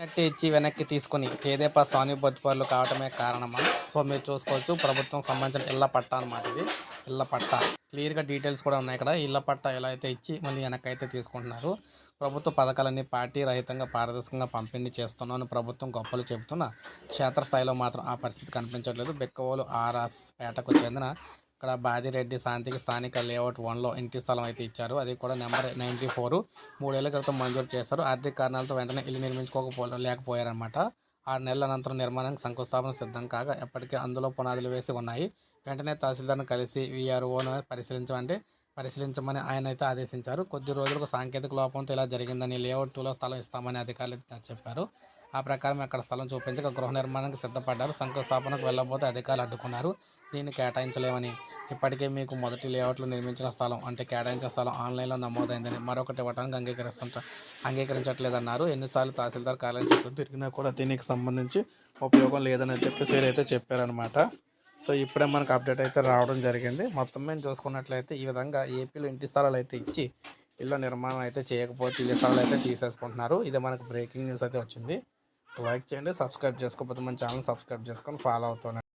కట్టి ఇచ్చి వెనక్కి తీసుకుని తేదేపా సానుభూతి పనులు కావటమే కారణమా? సో మీరు చూసుకోవచ్చు. ప్రభుత్వం సంబంధించిన ఇళ్ళ పట్ట అనమాట ఇది. ఇళ్ళ పట్ట. క్లియర్గా డీటెయిల్స్ కూడా ఉన్నాయి ఇక్కడ ఇళ్ళ పట్ట ఎలా అయితే ఇచ్చి మళ్ళీ వెనక్కి అయితే తీసుకుంటున్నారు. ప్రభుత్వ పథకాలన్నీ పార్టీ రహితంగా పారదర్శకంగా పంపిణీ చేస్తున్నాను ప్రభుత్వం గొప్పలు చెబుతున్న. క్షేత్రస్థాయిలో మాత్రం ఆ పరిస్థితి కనిపించట్లేదు. బెక్కవోలు ఆర్ఆర్ పేటకు చెందిన ఇక్కడ బాదిరెడ్డి శాంతికి స్థానిక లేఅవుట్ వన్లో ఇంటి స్థలం అయితే ఇచ్చారు. అది కూడా నెంబర్ నైంటీ ఫోర్. మూడేళ్ళ క్రితం మంజూరు చేశారు. ఆర్థిక కారణాలతో వెంటనే ఇల్లు నిర్మించుకోకపో లేకపోయారనమాట ఆరు నెలల అనంతరం నిర్మాణానికి శంకుస్థాపన సిద్ధం కాగా ఎప్పటికీ అందులో పునాదులు వేసి ఉన్నాయి. వెంటనే తహసీల్దార్ను కలిసి వీఆర్ఓను పరిశీలించమంటే పరిశీలించమని ఆయన అయితే ఆదేశించారు. కొద్ది రోజులకు సాంకేతిక లోపంతో ఇలా జరిగిందని లేఅవుట్ టూలో స్థలం ఇస్తామని అధికారులు అయితే చెప్పారు. ఆ ప్రకారం అక్కడ స్థలం చూపించక గృహ నిర్మాణానికి సిద్ధపడ్డారు. శంకుస్థాపనకు వెళ్ళబోతే అధికారులు అడ్డుకున్నారు. దీన్ని కేటాయించలేమని. ఇప్పటికే మీకు మొదటి లేఅవుట్లో నిర్మించిన స్థలం అంటే కేటాయించిన స్థలం ఆన్లైన్లో నమోదైందని మరొకటి ఇవ్వడానికి అంగీకరిస్తుంట అంగీకరించట్లేదన్నారు. ఎన్నిసార్లు తహసీల్దార్ కార్యాలయం చుట్టూ తిరిగినా కూడా దీనికి సంబంధించి ఉపయోగం లేదని చెప్పి వీరైతే చెప్పారనమాట సో ఇప్పుడే మనకు అప్డేట్ అయితే రావడం జరిగింది. మొత్తం మేము చూసుకున్నట్లయితే ఈ విధంగా ఏపీలో ఇంటి స్థలాలు అయితే ఇచ్చి ఇళ్ళ నిర్మాణం అయితే చేయకపోతే ఇళ్ళ స్థలాలు అయితే తీసేసుకుంటున్నారు. ఇది మనకు బ్రేకింగ్ న్యూస్ అయితే వచ్చింది. లైక్ చేయండి సబ్స్క్రైబ్ చేసుకోకపోతే మన ఛానల్ సబ్స్క్రైబ్ చేసుకొని ఫాలో అవుతున్నాను